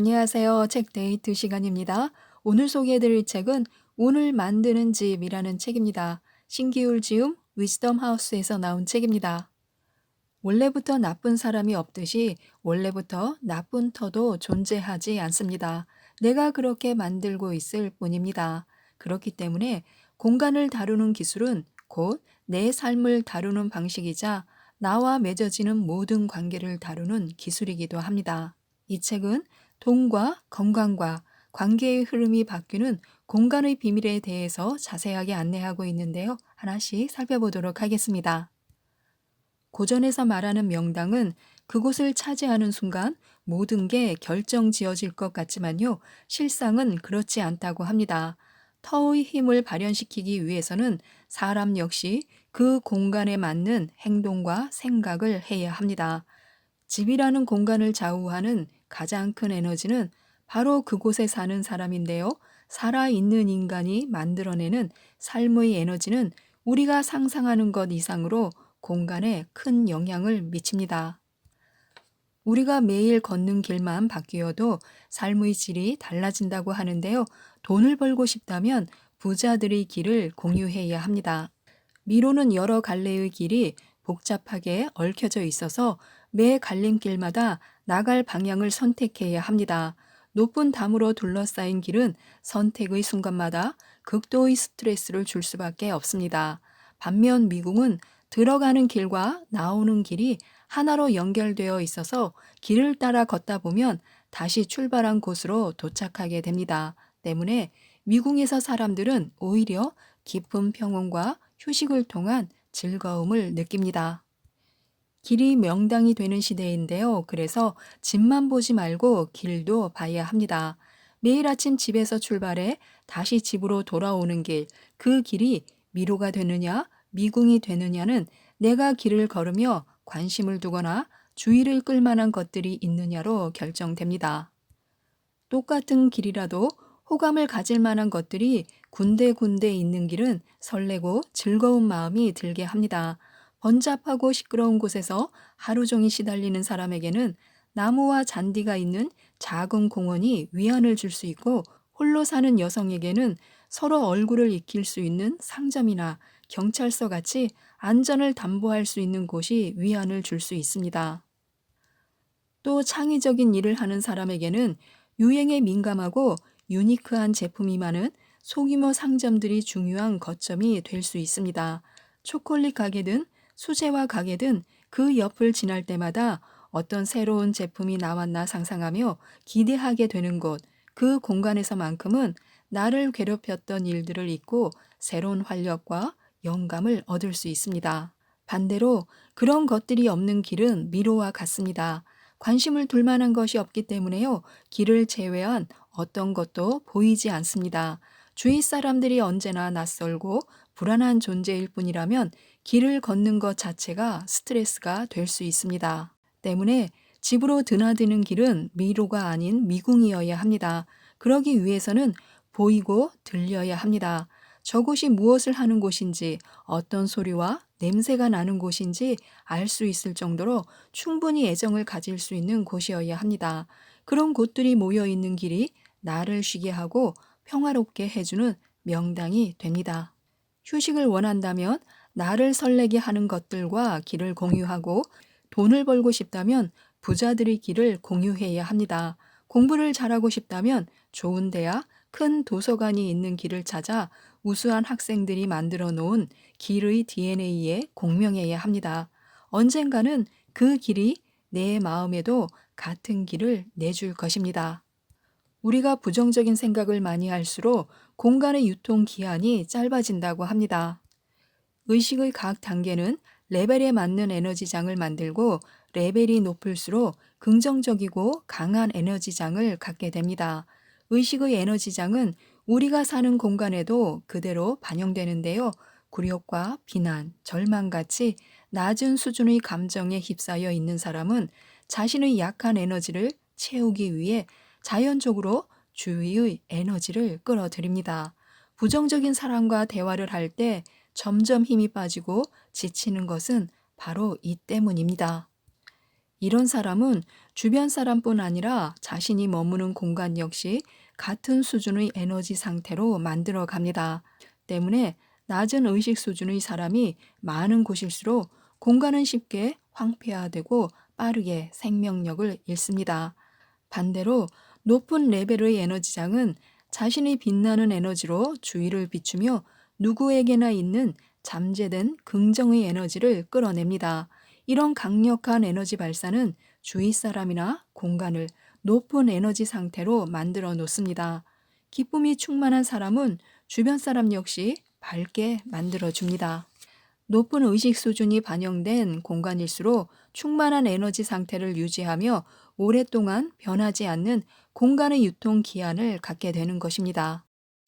안녕하세요. 책 데이트 시간입니다. 오늘 소개해드릴 책은 오늘 만드는 집이라는 책입니다. 신기울 지음 위즈덤 하우스에서 나온 책입니다. 원래부터 나쁜 사람이 없듯이 원래부터 나쁜 터도 존재하지 않습니다. 내가 그렇게 만들고 있을 뿐입니다. 그렇기 때문에 공간을 다루는 기술은 곧 내 삶을 다루는 방식이자 나와 맺어지는 모든 관계를 다루는 기술이기도 합니다. 이 책은 돈과 건강과 관계의 흐름이 바뀌는 공간의 비밀에 대해서 자세하게 안내하고 있는데요. 하나씩 살펴보도록 하겠습니다. 고전에서 말하는 명당은 그곳을 차지하는 순간 모든 게 결정 지어질 것 같지만요. 실상은 그렇지 않다고 합니다. 터의 힘을 발현시키기 위해서는 사람 역시 그 공간에 맞는 행동과 생각을 해야 합니다. 집이라는 공간을 좌우하는 가장 큰 에너지는 바로 그곳에 사는 사람인데요. 살아있는 인간이 만들어내는 삶의 에너지는 우리가 상상하는 것 이상으로 공간에 큰 영향을 미칩니다. 우리가 매일 걷는 길만 바뀌어도 삶의 질이 달라진다고 하는데요. 돈을 벌고 싶다면 부자들의 길을 공유해야 합니다. 미로는 여러 갈래의 길이 복잡하게 얽혀져 있어서 매 갈림길마다 나갈 방향을 선택해야 합니다. 높은 담으로 둘러싸인 길은 선택의 순간마다 극도의 스트레스를 줄 수밖에 없습니다. 반면 미궁은 들어가는 길과 나오는 길이 하나로 연결되어 있어서 길을 따라 걷다 보면 다시 출발한 곳으로 도착하게 됩니다. 때문에 미궁에서 사람들은 오히려 깊은 평온과 휴식을 통한 즐거움을 느낍니다. 길이 명당이 되는 시대인데요. 그래서 집만 보지 말고 길도 봐야 합니다. 매일 아침 집에서 출발해 다시 집으로 돌아오는 길, 그 길이 미로가 되느냐, 미궁이 되느냐는 내가 길을 걸으며 관심을 두거나 주의를 끌 만한 것들이 있느냐로 결정됩니다. 똑같은 길이라도 호감을 가질 만한 것들이 군데군데 있는 길은 설레고 즐거운 마음이 들게 합니다. 번잡하고 시끄러운 곳에서 하루 종일 시달리는 사람에게는 나무와 잔디가 있는 작은 공원이 위안을 줄 수 있고 홀로 사는 여성에게는 서로 얼굴을 익힐 수 있는 상점이나 경찰서 같이 안전을 담보할 수 있는 곳이 위안을 줄 수 있습니다. 또 창의적인 일을 하는 사람에게는 유행에 민감하고 유니크한 제품이 많은 소규모 상점들이 중요한 거점이 될 수 있습니다. 초콜릿 가게든 수제화 가게든 그 옆을 지날 때마다 어떤 새로운 제품이 나왔나 상상하며 기대하게 되는 곳, 그 공간에서만큼은 나를 괴롭혔던 일들을 잊고 새로운 활력과 영감을 얻을 수 있습니다. 반대로 그런 것들이 없는 길은 미로와 같습니다. 관심을 둘 만한 것이 없기 때문에요. 길을 제외한 어떤 것도 보이지 않습니다. 주위 사람들이 언제나 낯설고 불안한 존재일 뿐이라면 길을 걷는 것 자체가 스트레스가 될 수 있습니다. 때문에 집으로 드나드는 길은 미로가 아닌 미궁이어야 합니다. 그러기 위해서는 보이고 들려야 합니다. 저곳이 무엇을 하는 곳인지, 어떤 소리와 냄새가 나는 곳인지 알 수 있을 정도로 충분히 애정을 가질 수 있는 곳이어야 합니다. 그런 곳들이 모여 있는 길이 나를 쉬게 하고 평화롭게 해주는 명당이 됩니다. 휴식을 원한다면 나를 설레게 하는 것들과 길을 공유하고 돈을 벌고 싶다면 부자들의 길을 공유해야 합니다. 공부를 잘하고 싶다면 좋은 대학, 큰 도서관이 있는 길을 찾아 우수한 학생들이 만들어 놓은 길의 DNA에 공명해야 합니다. 언젠가는 그 길이 내 마음에도 같은 길을 내줄 것입니다. 우리가 부정적인 생각을 많이 할수록 공간의 유통 기한이 짧아진다고 합니다. 의식의 각 단계는 레벨에 맞는 에너지장을 만들고 레벨이 높을수록 긍정적이고 강한 에너지장을 갖게 됩니다. 의식의 에너지장은 우리가 사는 공간에도 그대로 반영되는데요. 굴욕과 비난, 절망 같이 낮은 수준의 감정에 휩싸여 있는 사람은 자신의 약한 에너지를 채우기 위해 자연적으로 주위의 에너지를 끌어들입니다. 부정적인 사람과 대화를 할 때 점점 힘이 빠지고 지치는 것은 바로 이 때문입니다. 이런 사람은 주변 사람뿐 아니라 자신이 머무는 공간 역시 같은 수준의 에너지 상태로 만들어 갑니다. 때문에 낮은 의식 수준의 사람이 많은 곳일수록 공간은 쉽게 황폐화되고 빠르게 생명력을 잃습니다. 반대로 높은 레벨의 에너지장은 자신의 빛나는 에너지로 주위를 비추며 누구에게나 있는 잠재된 긍정의 에너지를 끌어냅니다. 이런 강력한 에너지 발사는 주위 사람이나 공간을 높은 에너지 상태로 만들어 놓습니다. 기쁨이 충만한 사람은 주변 사람 역시 밝게 만들어 줍니다. 높은 의식 수준이 반영된 공간일수록 충만한 에너지 상태를 유지하며 오랫동안 변하지 않는 공간의 유통 기한을 갖게 되는 것입니다.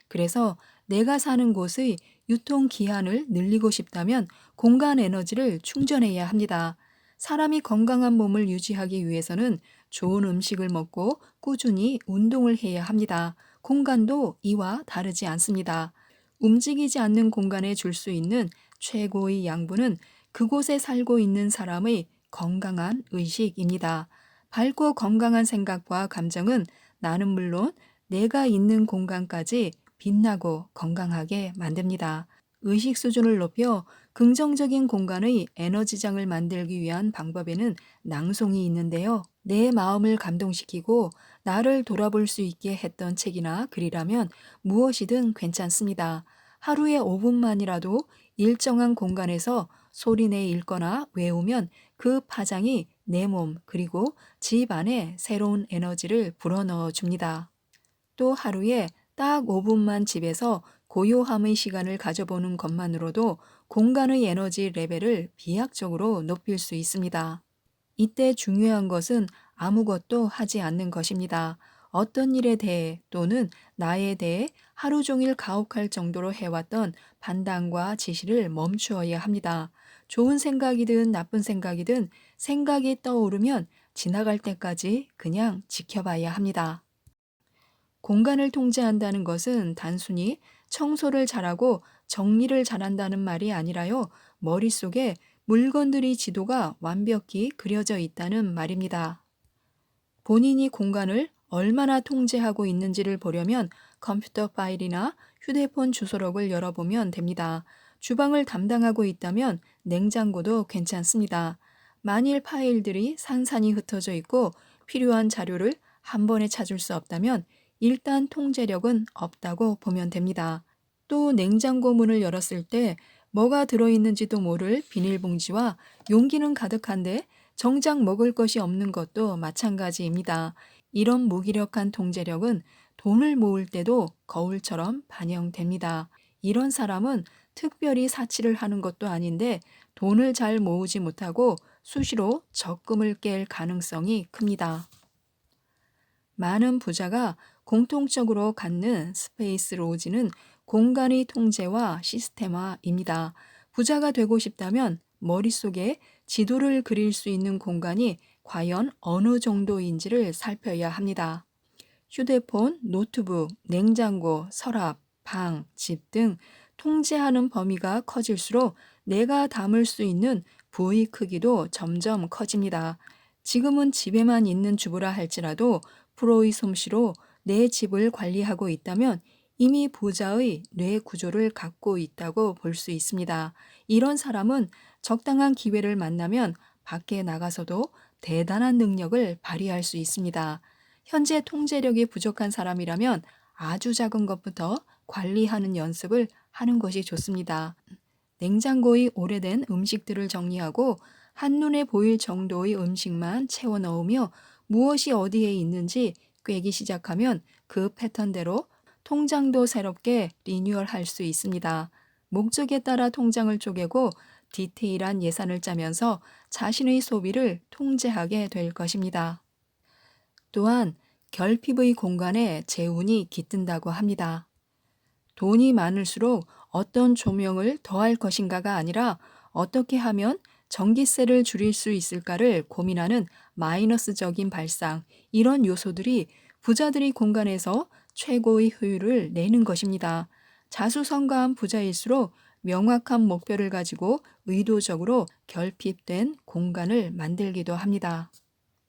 그래서 내가 사는 곳의 유통 기한을 늘리고 싶다면 공간 에너지를 충전해야 합니다. 사람이 건강한 몸을 유지하기 위해서는 좋은 음식을 먹고 꾸준히 운동을 해야 합니다. 공간도 이와 다르지 않습니다. 움직이지 않는 공간에 줄 수 있는 최고의 양분은 그곳에 살고 있는 사람의 건강한 의식입니다. 밝고 건강한 생각과 감정은 나는 물론 내가 있는 공간까지 빛나고 건강하게 만듭니다. 의식 수준을 높여 긍정적인 공간의 에너지장을 만들기 위한 방법에는 낭송이 있는데요. 내 마음을 감동시키고 나를 돌아볼 수 있게 했던 책이나 글이라면 무엇이든 괜찮습니다. 하루에 5분만이라도 일정한 공간에서 소리내 읽거나 외우면 그 파장이 내 몸 그리고 집 안에 새로운 에너지를 불어넣어 줍니다. 또 하루에 딱 5분만 집에서 고요함의 시간을 가져보는 것만으로도 공간의 에너지 레벨을 비약적으로 높일 수 있습니다. 이때 중요한 것은 아무것도 하지 않는 것입니다. 어떤 일에 대해 또는 나에 대해 하루 종일 가혹할 정도로 해왔던 판단과 지시를 멈추어야 합니다. 좋은 생각이든 나쁜 생각이든 생각이 떠오르면 지나갈 때까지 그냥 지켜봐야 합니다. 공간을 통제한다는 것은 단순히 청소를 잘하고 정리를 잘한다는 말이 아니라요. 머릿속에 물건들이 지도가 완벽히 그려져 있다는 말입니다. 본인이 공간을 얼마나 통제하고 있는지를 보려면 컴퓨터 파일이나 휴대폰 주소록을 열어보면 됩니다. 주방을 담당하고 있다면 냉장고도 괜찮습니다. 만일 파일들이 산산이 흩어져 있고 필요한 자료를 한 번에 찾을 수 없다면 일단 통제력은 없다고 보면 됩니다. 또 냉장고 문을 열었을 때 뭐가 들어있는지도 모를 비닐봉지와 용기는 가득한데 정작 먹을 것이 없는 것도 마찬가지입니다. 이런 무기력한 통제력은 돈을 모을 때도 거울처럼 반영됩니다. 이런 사람은 특별히 사치를 하는 것도 아닌데 돈을 잘 모으지 못하고 수시로 적금을 깰 가능성이 큽니다. 많은 부자가 공통적으로 갖는 스페이스 로지는 공간의 통제와 시스템화입니다. 부자가 되고 싶다면 머릿속에 지도를 그릴 수 있는 공간이 과연 어느 정도인지를 살펴야 합니다. 휴대폰, 노트북, 냉장고, 서랍, 방, 집 등 통제하는 범위가 커질수록 내가 담을 수 있는 부의 크기도 점점 커집니다. 지금은 집에만 있는 주부라 할지라도 프로의 솜씨로 내 집을 관리하고 있다면 이미 부자의 뇌 구조를 갖고 있다고 볼 수 있습니다. 이런 사람은 적당한 기회를 만나면 밖에 나가서도 대단한 능력을 발휘할 수 있습니다. 현재 통제력이 부족한 사람이라면 아주 작은 것부터 관리하는 연습을 하는 것이 좋습니다. 냉장고의 오래된 음식들을 정리하고 한눈에 보일 정도의 음식만 채워 넣으며 무엇이 어디에 있는지 꿰기 시작하면 그 패턴대로 통장도 새롭게 리뉴얼할 수 있습니다. 목적에 따라 통장을 쪼개고 디테일한 예산을 짜면서 자신의 소비를 통제하게 될 것입니다. 또한 결핍의 공간에 재운이 깃든다고 합니다. 돈이 많을수록 어떤 조명을 더할 것인가가 아니라 어떻게 하면 전기세를 줄일 수 있을까를 고민하는 마이너스적인 발상, 이런 요소들이 부자들이 공간에서 최고의 효율을 내는 것입니다. 자수성가한 부자일수록 명확한 목표를 가지고 의도적으로 결핍된 공간을 만들기도 합니다.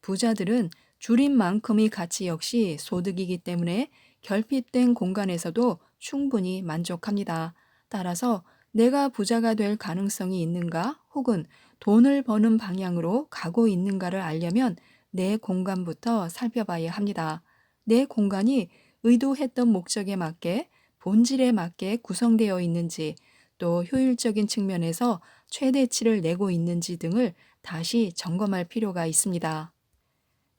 부자들은 줄인 만큼의 가치 역시 소득이기 때문에 결핍된 공간에서도 충분히 만족합니다. 따라서 내가 부자가 될 가능성이 있는가 혹은 돈을 버는 방향으로 가고 있는가를 알려면 내 공간부터 살펴봐야 합니다. 내 공간이 의도했던 목적에 맞게 본질에 맞게 구성되어 있는지 또 효율적인 측면에서 최대치를 내고 있는지 등을 다시 점검할 필요가 있습니다.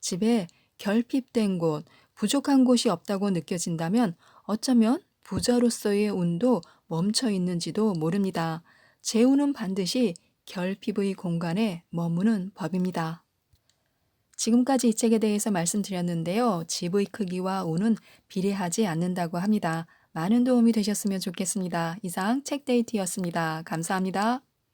집에 결핍된 곳, 부족한 곳이 없다고 느껴진다면 어쩌면 부자로서의 운도 멈춰 있는지도 모릅니다. 재운은 반드시 결핍의 공간에 머무는 법입니다. 지금까지 이 책에 대해서 말씀드렸는데요. 집의 크기와 운은 비례하지 않는다고 합니다. 많은 도움이 되셨으면 좋겠습니다. 이상 책데이트였습니다. 감사합니다.